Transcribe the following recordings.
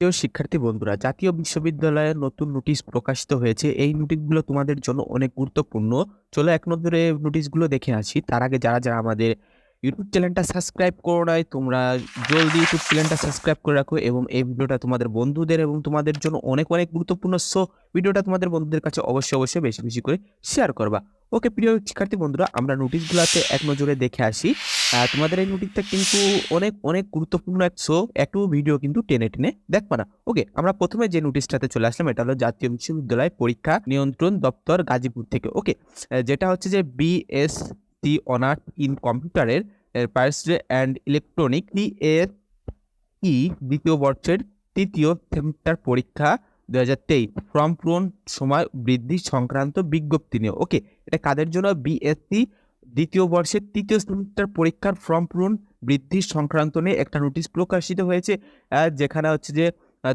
প্রিয় শিক্ষার্থী বন্ধুরা, জাতীয় বিশ্ববিদ্যালয়ের নতুন নোটিশ প্রকাশিত হয়েছে। এই নোটিশগুলো তোমাদের জন্য অনেক গুরুত্বপূর্ণ। চলো এক নজরে নোটিশগুলো দেখে আসি। তার আগে যারা যারা আমাদের ইউটিউব চ্যানেলটা সাবস্ক্রাইব করো নাই, তোমরা জলদি ইউটিউব চ্যানেলটা সাবস্ক্রাইব করে রাখো এবং এই ভিডিওটা তোমাদের বন্ধুদের এবং তোমাদের জন্য অনেক অনেক গুরুত্বপূর্ণ। সো ভিডিওটা তোমাদের বন্ধুদের কাছে অবশ্যই অবশ্যই বেশি বেশি করে শেয়ার করবা। ওকে প্রিয় শিক্ষার্থী বন্ধুরা, আমরা নোটিশগুলোতে এক নজরে দেখে আসি। তোমাদের এই নোটিশটা কিন্তু অনেক অনেক গুরুত্বপূর্ণ এক শো একটু ভিডিও কিন্তু টেনে টেনে দেখবা না। ওকে আমরা প্রথমে যে নোটিশটাতে চলে আসলাম, এটা হলো জাতীয় বিশ্ববিদ্যালয় পরীক্ষা নিয়ন্ত্রণ দপ্তর গাজীপুর থেকে। ওকে যেটা হচ্ছে যে বিএসসি অনার্স ইন কম্পিউটারের পার্সে অ্যান্ড ইলেকট্রনিক এর ই দ্বিতীয় বর্ষের তৃতীয় সেমিস্টার পরীক্ষা দু হাজার তেইশ ফর্ম পূরণ সময় বৃদ্ধি সংক্রান্ত বিজ্ঞপ্তি নিয়ে ওকে এটা কাদের জন্য? বিএসসি দ্বিতীয় বর্ষের তৃতীয় সেমিস্টার পরীক্ষার ফর্ম পূরণ বৃদ্ধির সংক্রান্ত নিয়ে একটা নোটিশ প্রকাশিত হয়েছে যেখানে হচ্ছে যে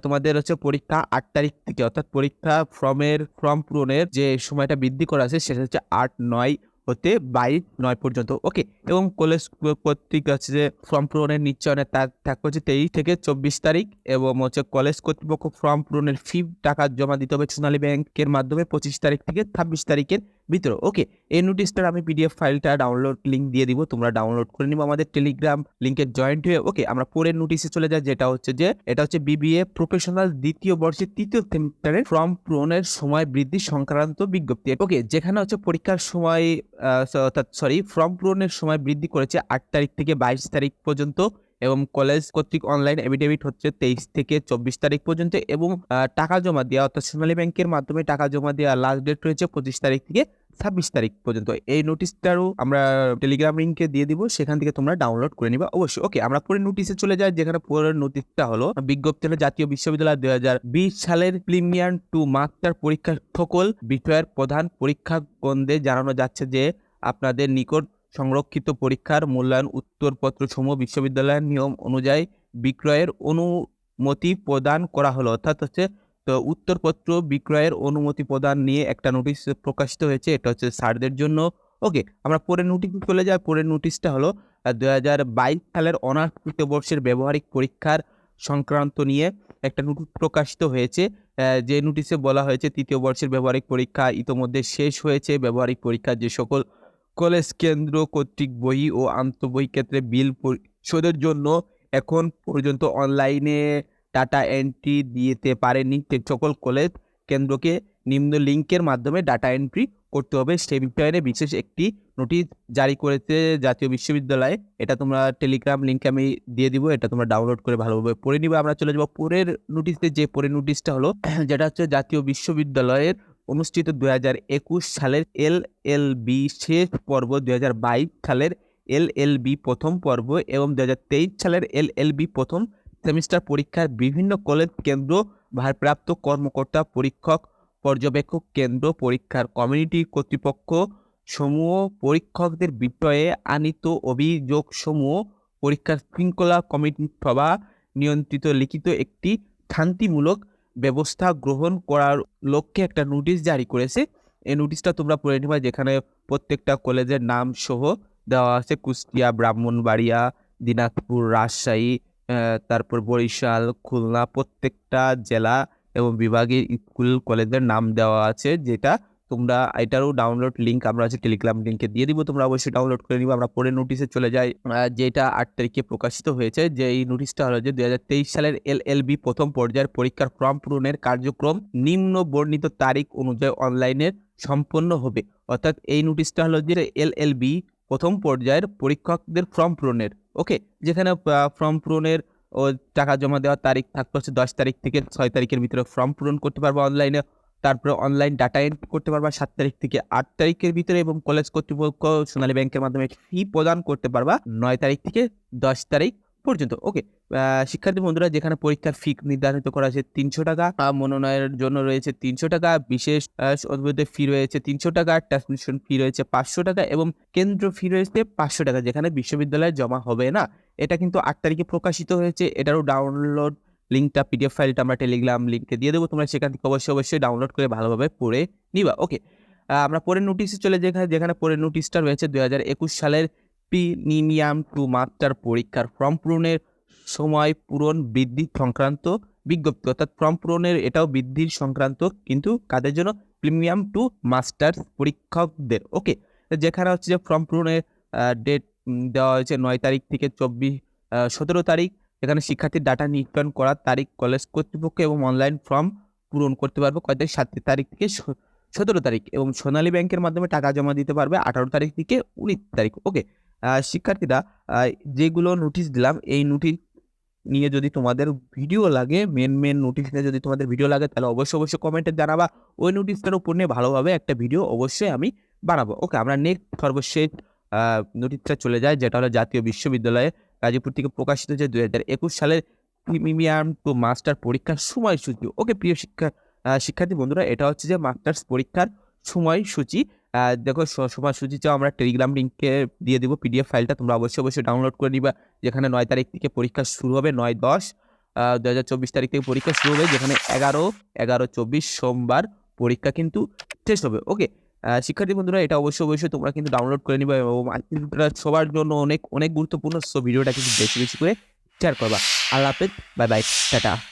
তোমাদের হচ্ছে পরীক্ষা আট তারিখ থেকে, অর্থাৎ পরীক্ষা ফর্মের, ফর্ম পূরণের যে সময়টা বৃদ্ধি করা আছে সেটা হচ্ছে আট নয় হতে বাইশ নয় পর্যন্ত। ওকে এবং কলেজ কর্তৃক হচ্ছে যে ফর্ম পূরণের নিশ্চয়নের তার থাকবে হচ্ছে তেইশ থেকে চব্বিশ তারিখ এবং হচ্ছে কলেজ কর্তৃপক্ষ ফর্ম পূরণের ফি টাকা জমা দিতে হবে সোনালী ব্যাংকের মাধ্যমে পঁচিশ তারিখ থেকে ছাব্বিশ তারিখের ভিতরে। ওকে এই নোটিশটার আমি পিডিএফ ফাইলটা ডাউনলোড লিঙ্ক দিয়ে দিব, তোমরা ডাউনলোড করে নিবো আমাদের টেলিগ্রাম লিঙ্কে জয়েন্ট হয়ে। ওকে আমরা পরের নোটিশে চলে যাই, যেটা হচ্ছে যে, এটা হচ্ছে বিবিএ প্রফেশনাল দ্বিতীয় বর্ষের তৃতীয় সেমিস্টারের ফর্ম পূরণের সময় বৃদ্ধি সংক্রান্ত বিজ্ঞপ্তি। ওকে যেখানে হচ্ছে পরীক্ষার সময় সরি ফর্ম পূরণের সময় বৃদ্ধি করেছে আট তারিখ থেকে বাইশ তারিখ পর্যন্ত। এবং কলেজ কর্তৃক অনলাইন এফিডেভিট হচ্ছে তেইশ থেকে চব্বিশ তারিখ পর্যন্ত এবং টাকা জমা দেওয়া অর্থাৎ সোনালী ব্যাংকের মাধ্যমে টাকা জমা দেওয়া লাস্ট ডেট রয়েছে পঁচিশ তারিখ থেকে ছাব্বিশ তারিখ পর্যন্ত। এই নোটিশটারও আমরা টেলিগ্রাম লিঙ্কে দিয়ে দিব, সেখান থেকে তোমরা ডাউনলোড করে নিবা অবশ্যই। ওকে আমরা পরে নোটিশে চলে যাই, যেখানে পরের নোটিশটা হলো বিজ্ঞপ্তি হলো জাতীয় বিশ্ববিদ্যালয় দুই হাজার বিশ সালের প্রিমিয়ার টু মাস্টার পরীক্ষার সকল বিষয়ের প্রধান পরীক্ষা কেন্দ্রে জানানো যাচ্ছে যে, আপনাদের নিকট সংরক্ষিত পরীক্ষার মূল্যায়ন উত্তরপত্র সমূহ বিশ্ববিদ্যালয়ের নিয়ম অনুযায়ী বিক্রয়ের অনুমতি প্রদান করা হলো। অর্থাৎ হচ্ছে, তো উত্তরপত্র বিক্রয়ের অনুমতি প্রদান নিয়ে একটা নোটিশ প্রকাশিত হয়েছে। এটা হচ্ছে স্যারদের জন্য। ওকে, আমরা পরের নোটিশ চলে যাই। পরের নোটিশটা হলো দু হাজার বাইশ সালের অনার্স তৃতীয় বর্ষের ব্যবহারিক পরীক্ষার সংক্রান্ত নিয়ে একটা নোটিশ প্রকাশিত হয়েছে। যে নোটিশে বলা হয়েছে, তৃতীয় বর্ষের ব্যবহারিক পরীক্ষা ইতোমধ্যে শেষ হয়েছে। ব্যবহারিক পরীক্ষার যে সকল কলেজ কেন্দ্র কর্তৃক বই ও আন্তঃবই ক্ষেত্রে বিল পরিশোধের জন্য এখন পর্যন্ত অনলাইনে ডাটা এন্ট্রি দিতে পারেনি। সকল কলেজ কেন্দ্রকে নিম্ন লিঙ্কের মাধ্যমে ডাটা এন্ট্রি করতে হবে। সে বিষয়ে বিশেষ একটি নোটিশ জারি করেছে জাতীয় বিশ্ববিদ্যালয়ে। এটা তোমরা টেলিগ্রাম লিঙ্কে আমি দিয়ে দিব। এটা তোমরা ডাউনলোড করে ভালোভাবে পড়ে নিবে। আমরা চলে যাব পরের নোটিশে। যে পরের নোটিশটা হলো, যেটা হচ্ছে জাতীয় বিশ্ববিদ্যালয়ের অনুষ্ঠিত দু হাজার একুশ সালের এল এল বি শেষ পর্ব দু হাজার বাইশ সালের এল এল বি প্রথম পর্ব এবং দু তেইশ সালের এল এল বি প্রথম সেমিস্টার পরীক্ষার বিভিন্ন কলেজ কেন্দ্র ভারপ্রাপ্ত কর্মকর্তা, পরীক্ষক, পর্যবেক্ষক কেন্দ্র, পরীক্ষার কমিউনিটি কর্তৃপক্ষ সমূহ, পরীক্ষকদের বিষয়ে আনিত অভিযোগ সমূহ পরীক্ষার শৃঙ্খলা কমিটি সভা নিয়ন্ত্রিত লিখিত একটি শান্তিমূলক ব্যবস্থা গ্রহণ করার লক্ষ্যে একটা নোটিশ জারি করেছে। এই নোটিশটা তোমরা পড়ে নিবা যেখানে প্রত্যেকটা কলেজের নাম সহ দেওয়া আছে। কুষ্টিয়া, ব্রাহ্মণবাড়িয়া, দিনাজপুর, রাজশাহী তারপর বরিশাল, খুলনা প্রত্যেকটা জেলা এবং বিভাগের স্কুল কলেজের নাম দেওয়া আছে যেটা তোমরা এটারও ডাউনলোড লিঙ্ক আমরা আছে টেলিগ্রাম লিঙ্কে দিয়ে দিব। তোমরা অবশ্যই ডাউনলোড করে নিবা। আমরা পরে নোটিশে চলে যাই যেটা আট তারিখে প্রকাশিত হয়েছে। যে এই নোটিশটা হলো যে দুই হাজার তেইশ সালের এল এল বি প্রথম পর্যায়ের পরীক্ষার ফর্ম পূরণের কার্যক্রম নিম্ন বর্ণিত তারিখ অনুযায়ী অনলাইনে সম্পন্ন হবে। অর্থাৎ এই নোটিশটা হলো যে এল এল বি প্রথম পর্যায়ের পরীক্ষকদের ফর্ম পূরণের। ওকে যেখানে ফর্ম পূরণের ও টাকা জমা দেওয়ার তারিখ থাকতে হচ্ছে দশ তারিখ থেকে ছয় তারিখের ভিতরে ফর্ম পূরণ করতে পারব অনলাইনে তারপরে অনলাইন ডাটা এন্ট্রি করতে পারবা সাত তারিখ থেকে আট তারিখের ভিতরে এবং কলেজ কর্তৃপক্ষ সোনালী ব্যাংকের মাধ্যমে ফি প্রদান করতে পারবা নয় তারিখ থেকে দশ তারিখ পর্যন্ত। ওকে শিক্ষার্থী বন্ধুরা, যেখানে পরীক্ষার ফি নির্ধারিত করা আছে তিনশো টাকা মনোনয়নের জন্য রয়েছে তিনশো টাকা, বিশেষ অনুমোদিত ফি রয়েছে তিনশো টাকা ট্রান্সমিশন ফি রয়েছে পাঁচশো টাকা এবং কেন্দ্র ফি রয়েছে পাঁচশো টাকা, যেখানে বিশ্ববিদ্যালয়ে জমা হবে না। এটা কিন্তু আট তারিখে প্রকাশিত হয়েছে, এটারও ডাউনলোড লিঙ্কটা পিডিএফ ফাইলটা আমরা টেলিগ্রাম লিঙ্কে দিয়ে দেবো। তোমরা সেখান থেকে অবশ্যই অবশ্যই ডাউনলোড করে ভালোভাবে পড়ে নিবা। ওকে আমরা পরের নোটিশে চলে যেখানে যেখানে পরের নোটিশটা রয়েছে দু হাজার একুশ সালের প্রিমিয়াম টু মাস্টার পরীক্ষার ফর্ম পূরণের সময় পূরণ বৃদ্ধি সংক্রান্ত বিজ্ঞপ্তি। অর্থাৎ ফর্ম পূরণের এটাও বৃদ্ধির সংক্রান্ত কিন্তু কাদের জন্য? প্রিমিয়াম টু মাস্টার্স পরীক্ষকদের। ওকে যেখানে হচ্ছে যে ফর্ম পূরণের ডেট দেওয়া হয়েছে নয় তারিখ থেকে চব্বিশ সতেরো তারিখ। এখানে শিক্ষার্থীর ডাটা নির্ধারণ করার তারিখ কলেজ কর্তৃপক্ষ এবং অনলাইন ফর্ম পূরণ করতে পারবে কয় তারিখ, সাত তারিখ থেকে সতেরো তারিখ এবং সোনালী ব্যাংকের মাধ্যমে টাকা জমা দিতে পারবে আঠারো তারিখ থেকে উনিশ তারিখ ওকে শিক্ষার্থীরা যেগুলো নোটিশ দিলাম, এই নোটিশ নিয়ে যদি তোমাদের ভিডিও লাগে মেন মেন নোটিশ নিয়ে যদি তোমাদের ভিডিও লাগে, তাহলে অবশ্যই অবশ্যই কমেন্টে জানাবা। ওই নোটিশটার উপর নিয়ে ভালোভাবে একটা ভিডিও অবশ্যই আমি বানাবো ওকে আমরা নেক্সট সর্বশেষ নোটিশটা চলে যায় যেটা হলো জাতীয় বিশ্ববিদ্যালয়ে গাজীপুর থেকে প্রকাশিত যে দুই হাজার একুশ সালের প্রিমিয়াম টু মাস্টার পরীক্ষার সময়সূচি। ওকে, প্রিয় শিক্ষা শিক্ষার্থী বন্ধুরা, এটা হচ্ছে যে মাস্টার্স পরীক্ষার সময়সূচি। দেখো, স- সময়সূচিটাও আমরা টেলিগ্রাম লিঙ্কে দিয়ে দিব পিডিএফ ফাইলটা, তোমরা অবশ্যই অবশ্যই ডাউনলোড করে নিবা, যেখানে নয় তারিখ থেকে পরীক্ষা শুরু হবে, নয় দশ দু হাজার চব্বিশ তারিখ থেকে পরীক্ষা শুরু হবে, যেখানে এগারো এগারো চব্বিশ সোমবার পরীক্ষা কিন্তু শেষ হবে। ওকে শিক্ষার্থী বন্ধুরা, এটা অবশ্যই অবশ্যই তোমরা কিন্তু ডাউনলোড করে নিবা এবং সবার জন্য অনেক অনেক গুরুত্বপূর্ণ সো ভিডিওটা কিন্তু বেশি বেশি করে শেয়ার করবা। আল্লাহ হাফেজ বাই বাই টাটা।